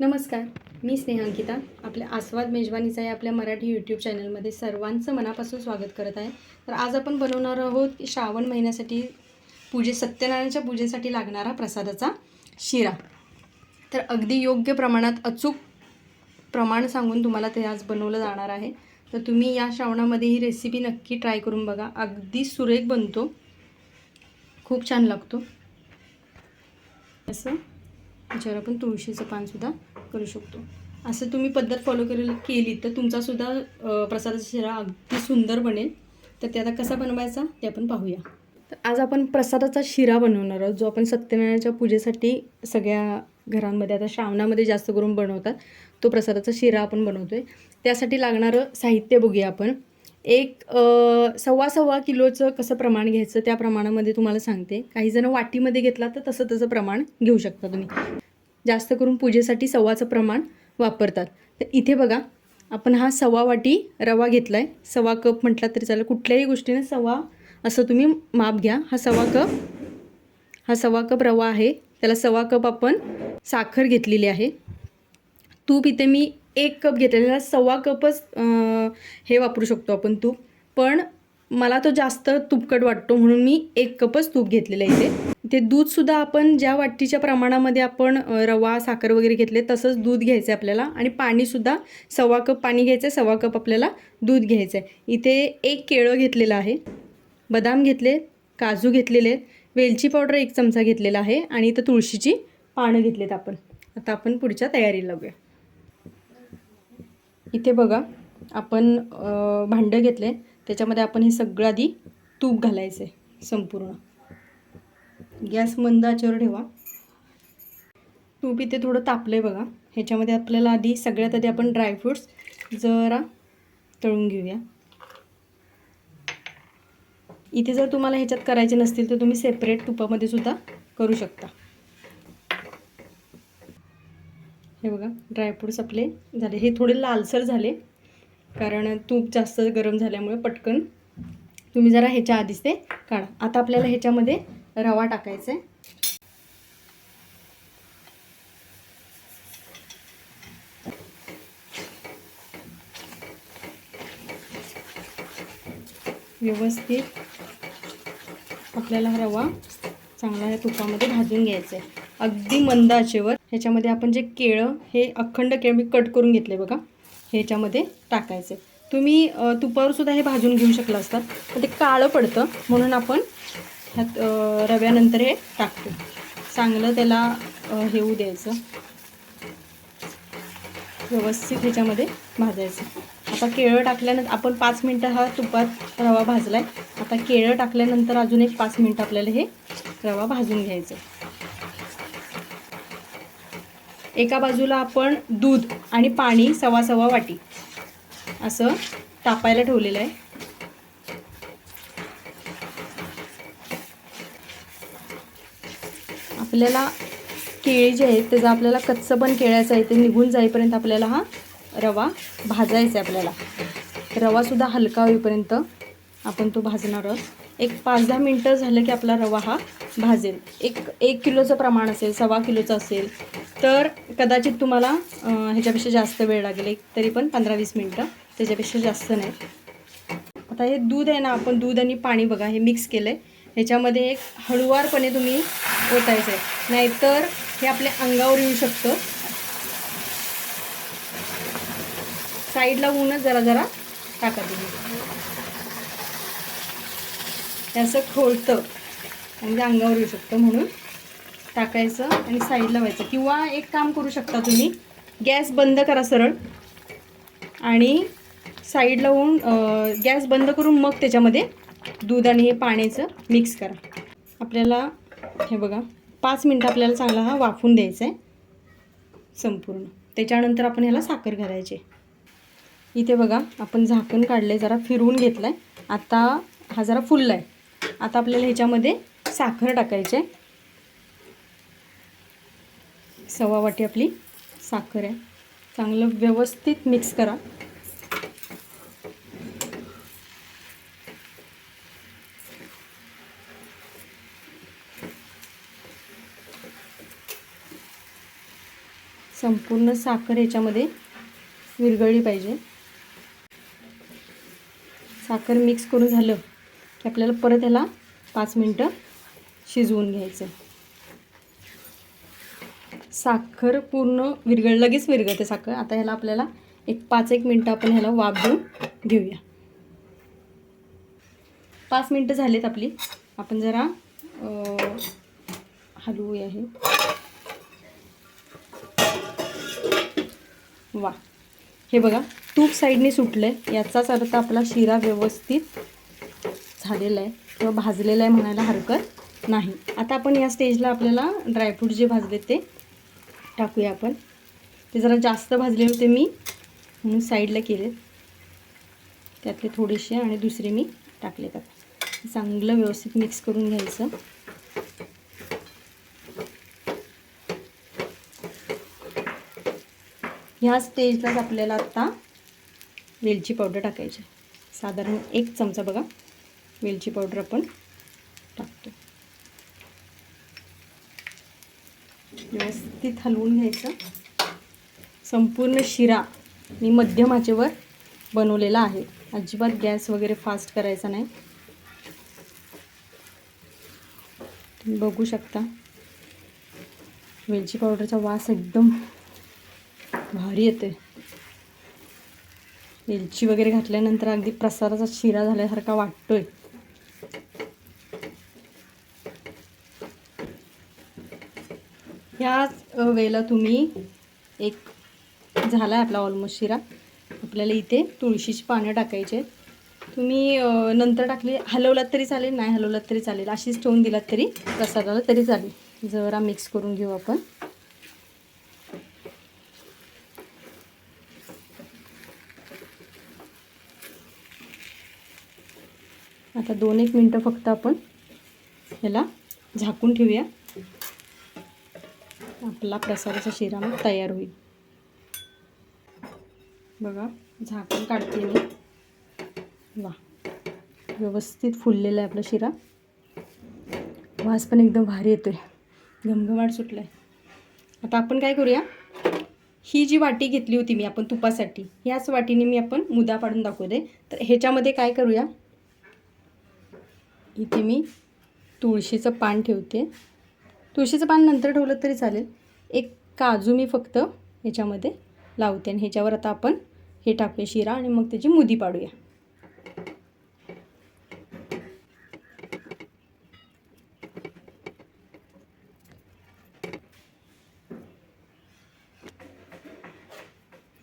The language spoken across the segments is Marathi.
नमस्कार मी स्नेहांकिता आपल्या आस्वाद मेजवानीचा या आपल्या मराठी यूट्यूब चॅनलमध्ये सर्वांचं मनापासून स्वागत करत आहे. तर आज आपण बनवणार आहोत श्रावण महिन्यासाठी पूजे सत्यनारायणच्या पूजेसाठी लागणारा प्रसादाचा शिरा. तर अगदी योग्य प्रमाणात अचूक प्रमाण सांगून तुम्हाला ते आज बनवलं जाणार आहे. तर तुम्ही या श्रावणामध्ये ही रेसिपी नक्की ट्राय करून बघा. अगदी सुरेख बनतो. खूप छान लागतो. असं. जर आपण तुळशीचं पानसुद्धा करू शकतो. असं तुम्ही पद्धत फॉलो केली केली तर तुमचासुद्धा प्रसादाचा शिरा अगदी सुंदर बनेल. तर ते आता कसा बनवायचा ते आपण पाहूया. तर आज आपण प्रसादाचा शिरा बनवणार आहोत जो आपण सत्यनारायणाच्या पूजेसाठी सगळ्या घरांमध्ये आता श्रावणामध्ये जास्त करून बनवतात. तो प्रसादाचा शिरा आपण बनवतो आहे त्यासाठी लागणारं साहित्य बघूया आपण. एक सव्वा सव्वा किलोचं कसं प्रमाण घ्यायचं त्या प्रमाणामध्ये तुम्हाला सांगते. काही जण वाटीमध्ये घेतला तर तसं तसं प्रमाण घेऊ शकता तुम्ही. जास्त करून पूजेसाठी सव्वाचं प्रमाण वापरतात. तर इथे बघा आपण हा सव्वा वाटी रवा घेतला आहे सव्वा कप म्हटला तरी चालेल. कुठल्याही गोष्टीने सव्वा असं तुम्ही माप घ्या. हा सव्वा कप हा सव्वा कप रवा आहे. त्याला सव्वा कप आपण साखर घेतलेली आहे. तूप इथे मी एक कप घेतलेला सव्वा कपच हे वापरू शकतो आपण तूप. पण मला तो जास्त तुपकट वाटतो म्हणून मी एक कपच तूप घेतलेलं आहे इथे. ते दूधसुद्धा आपण ज्या वाटीच्या प्रमाणामध्ये आपण रवा साखर वगैरे घेतले तसंच दूध घ्यायचं आहे आपल्याला. आणि पाणीसुद्धा सव्वा कप पाणी घ्यायचं आहे सव्वा कप आपल्याला दूध घ्यायचं आहे इथे एक केळं घेतलेलं आहे बदाम घेतले काजू घेतलेले आहेत वेलची पावडर एक चमचा घेतलेला आहे आणि इथं तुळशीची पानं घेतलेत आपण. आता आपण पुढच्या तयारीला लागूया. इथे बघा आपण भांडं घेतले त्याच्यामध्ये आपण हे सगळं आधी तूप घालायचं आहे संपूर्ण. गॅस मंद आचेवर ठेवा. तूप इथे थोडं तापलं आहे बघा. ह्याच्यामध्ये आपल्याला आधी सगळ्यात आधी आपण ड्रायफ्रूट्स जरा तळून घेऊया. इथे जर तुम्हाला ह्याच्यात करायचे नसतील तर तुम्ही सेपरेट तुपामध्ये सुद्धा करू शकता. हे बघा ड्रायफ्रूट्स आपले झाले. हे थोडे लालसर झाले. कारण तूप जास्त गरम झाल्यामुळे पटकन तुम्ही जरा ह्याच्या आधीच ते काढा. आता आपल्याला ह्याच्यामध्ये रवा टाकायचा. आहे व्यवस्थित आपल्याला हा रवा चांगला या तुपामध्ये भाजून घ्यायचा आहे. अगदी मंद आचेवर. ह्याच्यामध्ये आपण जे केळं हे अखंड केळं मी कट करून घेतले बघा. ह्याच्यामध्ये टाकायचे. तुम्ही तुपावर सुद्धा हे भाजून घेऊ शकला असतात. पण ते काळं पडतं. म्हणून आपण ह्यात रव्यानंतर हे टाकतो. चांगलं त्याला हेऊ हे होऊ द्यायचं. व्यवस्थित ह्याच्यामध्ये भाजायचं. आता केळं टाकल्यानंतर आपण पाच मिनटं हा तुपात रवा भाजला आहे आता केळं टाकल्यानंतर अजून एक पाच मिनटं आपल्याला हे रवा भाजून घ्यायचं. एका बाजूला आपण दूध आणि पाणी सव्वा सव्वा वाटी असं तापायला ठेवलेलं आहे. आपल्याला केळी जे आहेत त्याचं आपल्याला कच्चं पण केळ्याचं आहे ते निघून जाईपर्यंत आपल्याला हा रवा भाजायचा आहे आपल्याला. रवासुद्धा हलका होईपर्यंत आपण तो भाजणार आहोत. एक पाच दहा मिनटं झालं की आपला रवा हा भाजेल. एक एक किलोचं प्रमाण असेल सव्वा किलोचं असेल तर कदाचित तुम्हाला ह्याच्यापेक्षा जास्त वेळ लागेल. एक तरी पण पंधरा वीस मिनटं त्याच्यापेक्षा जास्त नाही. आता हे दूध आहे ना आपण दूध आणि पाणी बघा हे मिक्स केलं आहे ह्याच्यामध्ये एक हळुवारपणे तुम्ही ओतायचं आहे. नाहीतर हे आपल्या अंगावर येऊ शकतं. साईडला होऊनच जरा जरा टाका तुम्ही. असं खोलतं. म्हणजे अंगावर येऊ शकतं म्हणून टाकायचं आणि साईडला व्हायचं. किंवा एक काम करू शकता तुम्ही. गॅस बंद करा सरळ. आणि साईडला होऊन गॅस बंद करून मग त्याच्यामध्ये दूध आणि हे पाण्याचं मिक्स करा. आपल्याला हे बघा पाच मिनटं आपल्याला चांगला हा वाफून द्यायचा आहे. संपूर्ण. त्याच्यानंतर आपण ह्याला साखर घालायची इथे बघा आपण झाकण काढलं जरा फिरवून घेतलं आहे आता हा जरा फुलला आहे आता आपल्याला ह्याच्यामध्ये साखर टाकायची आहे. सव्वा वाटी आपली साखर आहे. चांगलं व्यवस्थित मिक्स करा. संपूर्ण साखर ह्याच्यामध्ये विरघळली पाहिजे. साखर मिक्स करून झालं की आपल्याला परत ह्याला पाच मिनटं शिजवून घ्यायचं. साखर पूर्ण विरघळ लगेच विरघळते साखर. आता ह्याला आपल्याला एक पाच एक मिनटं आपण ह्याला वाफ देऊन घेऊया. पाच मिनटं झालेत आपली. आपण जरा हलवूया हे. वा. हे बघा तूप साईडने सुटलं आहे याचाच अर्थ आपला शिरा व्यवस्थित झालेला आहे किंवा भाजलेला आहे म्हणायला हरकत नाही. आता आपण या स्टेजला आपल्याला ड्रायफ्रूट जे भाजले ते टाकूया आपण. ते जरा जास्त भाजले होते मी म्हणून साईडला केले त्यातले थोडेसे आणि दुसरे मी टाकले आता. चांगलं व्यवस्थित मिक्स करून घ्यायचं. ह्या स्टेजलाच आपल्याला आत्ता वेलची पावडर टाकायची. साधारण एक चमचा बघा. वेलची पावडर आपण टाकतो. व्यवस्थित हलवून घ्यायचं. संपूर्ण शिरा मी मध्यम आचेवर बनवलेला आहे. अजिबात गॅस वगैरे फास्ट करायचा नाही. तुम्ही बघू शकता. वेलची पावडरचा वास एकदम भारी येते. वेलची वगैरे घातल्यानंतर अगदी प्रसाराचा शिरा झाल्यासारखा वाटतोय. ह्याच वेळेला तुम्ही एक झाला आहे आपला ऑलमोस्ट शिरा. आपल्याला इथे तुळशीची पानं टाकायची आहेत. तुम्ही नंतर टाकली हलवलात तरी चालेल नाही हलवलात तरी चालेल अशीच ठेवून दिलात तरी प्रसादाला तरी चालेल. जरा मिक्स करून घेऊ आपण. आता दोन एक मिनटं फक्त आपण ह्याला झाकून ठेवूया. आपला प्रसादाचा शिरा मग तयार होईल. बघा झाकून काढते मी. वा व्यवस्थित फुललेला आहे आपला शिरा. वास पण एकदम भारी येतो आहे घमघमाट सुटला आहे आता आपण काय करूया? ही जी वाटी घेतली होती मी आपण तुपासाठी ह्याच वाटीने मी आपण मुदा पाडून दाखवते तर ह्याच्यामध्ये काय करूया? इथे मी तुळशीचं पान ठेवते. तुळशीचं पान नंतर ठेवलं तरी चालेल. एक काजू मी फक्त ह्याच्यामध्ये लावते आणि ह्याच्यावर आता आपण हे टाकूया शिरा आणि मग त्याची मुदी पाडूया.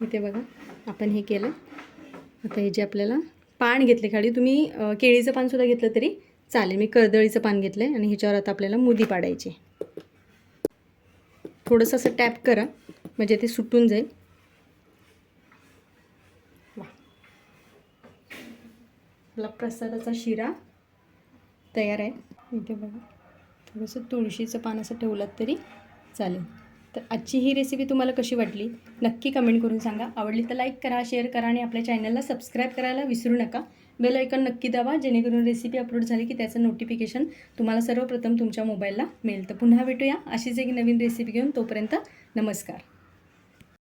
इथे बघा आपण हे केलं. आता हे जे आपल्याला पान घेतले खाली तुम्ही केळीचं पानसुद्धा घेतलं तरी चालेल मी कर्दळीचं पान घेतलं आहे आणि ह्याच्यावर आता आपल्याला मुदी पाडायची थोडंसं असं टॅप करा म्हणजे ते सुटून जाईल. आपला प्रसादाचा शिरा तयार आहे. इथे बघा थोडंसं तुळशीचं पान असं ठेवलं तरी चालेल. तर आजची ही रेसिपी तुम्हाला कशी वाटली? नक्की कमेंट करून सांगा. आवडली तर लाईक करा शेअर करा आणि आपल्या चॅनलला सबस्क्राईब करायला विसरू नका. बेल आयकॉन नक्की दाबा जेणेकरून रेसिपी अपलोड झाली की त्याचं नोटिफिकेशन तुम्हाला सर्वप्रथम तुमच्या मोबाईलला मिळेल. तर पुन्हा भेटूया अशीच एक नवीन रेसिपी घेऊन. तोपर्यंत नमस्कार.